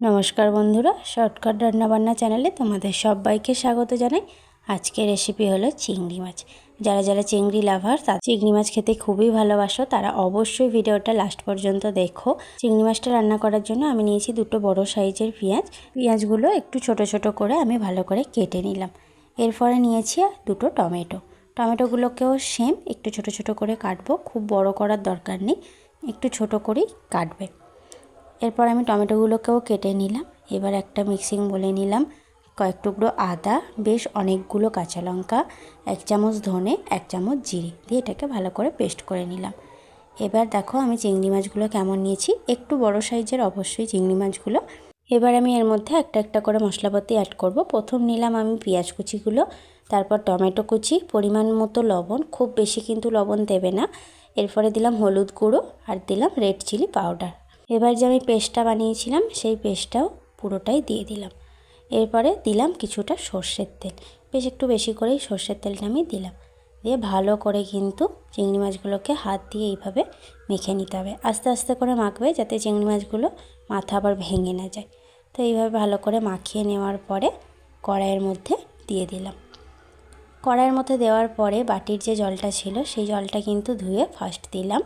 নমস্কার বন্ধুরা, শর্টকাট রান্নাবান্না চ্যানেলে তোমাদের সবাইকে স্বাগত জানাই। আজকের রেসিপি হলো চিংড়ি মাছ। যারা যারা চিংড়ি লাভার তারা চিংড়ি মাছ খেতে খুবই ভালোবাসো। তারা অবশ্যই ভিডিওটা লাস্ট পর্যন্ত দেখো। চিংড়ি মাছটা রান্না করার জন্য আমি নিয়েছি দুটো বড় সাইজের পেঁয়াজ। পেঁয়াজগুলো একটু ছোট ছোট করে আমি ভালো করে কেটে নিলাম। এরপরে নিয়েছি দুটো টমেটো। টমেটোগুলোকেও সেম একটু ছোট ছোট করে কাটবো। খুব বড় করার দরকার নেই। একটু ছোট করেই কাটবে। এরপর আমি টমেটোগুলোকেও কেটে নিলাম। এবার একটা মিক্সিং বলে নিলাম। কয়েক টুকরো আদা, বেশ অনেকগুলো কাঁচা লঙ্কা, এক চামচ ধনে, এক চামচ জিরে দিয়ে এটাকে ভালো করে পেস্ট করে নিলাম। এবার দেখো আমি চিংড়ি মাছগুলো কেমন নিয়েছি। একটু বড় সাইজের অবশ্যই চিংড়ি মাছগুলো। এবার আমি এর মধ্যে একটা একটা করে মশলাপাতি অ্যাড করব। প্রথম নিলাম আমি পেঁয়াজ কুচিগুলো, তারপর টমেটো কুচি, পরিমাণ মতো লবণ, খুব বেশি কিন্তু লবণ দেবে না। এরপরে দিলাম হলুদ গুঁড়ো আর দিলাম রেড চিলি পাউডার এবার যে আমি পেস্টটা বানিয়েছিলাম, সেই পেস্টটাও পুরোটাই দিয়ে দিলাম। এরপরে দিলাম কিছুটা সর্ষের তেল। বেশ একটু বেশি করেই সর্ষের তেলটা আমি দিলাম। দিয়ে ভালো করে কিন্তু চিংড়ি মাছগুলোকে হাত দিয়ে এইভাবে মেখে নিতে হবে। আস্তে আস্তে করে মাখবে যাতে চিংড়ি মাছগুলো মাথা আবার ভেঙে না যায়। তো এইভাবে ভালো করে মাখিয়ে নেওয়ার পরে কড়াইয়ের মধ্যে দিয়ে দিলাম। কড়াইয়ের মধ্যে দেওয়ার পরে বাটির যে জলটা ছিল, সেই জলটা কিন্তু ধুয়ে ফার্স্ট দিলাম।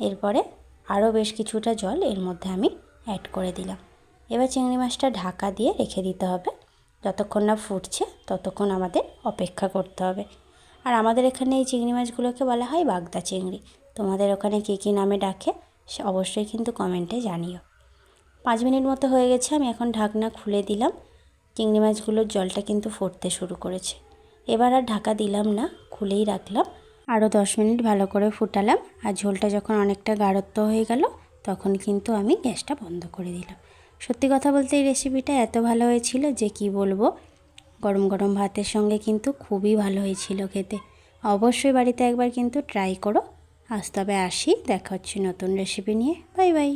এরপরে আরও বেশ কিছুটা জল এর মধ্যে আমি অ্যাড করে দিলাম। এবার চিংড়ি মাছটা ঢাকা দিয়ে রেখে দিতে হবে। যতক্ষণ না ফুটছে, ততক্ষণ আমাদের অপেক্ষা করতে হবে। আর আমাদের এখানে এই চিংড়ি মাছগুলোকে বলা হয় বাগদা চিংড়ি। তোমাদের ওখানে কী কী নামে ডাকে, সে অবশ্যই কিন্তু কমেন্টে জানিও। পাঁচ মিনিট মতো হয়ে গেছে, আমি এখন ঢাকনা খুলে দিলাম। চিংড়ি মাছগুলোর জলটা কিন্তু ফুটতে শুরু করেছে। এবার আর ঢাকা দিলাম না, খুলেই রাখলাম। আরও দশ মিনিট ভালো করে ফুটালাম আর ঝোলটা যখন অনেকটা গাঢ়ত্ব হয়ে গেল, তখন কিন্তু আমি গ্যাসটা বন্ধ করে দিলাম। সত্যি কথা বলতে এই রেসিপিটা এত ভালো হয়েছিল যে কি বলব, গরম গরম ভাতের সঙ্গে কিন্তু খুবই ভালো হয়েছিল খেতে। অবশ্যই বাড়িতে একবার কিন্তু ট্রাই করো। আজ তবে আসি, দেখা হচ্ছে নতুন রেসিপি নিয়ে। Bye bye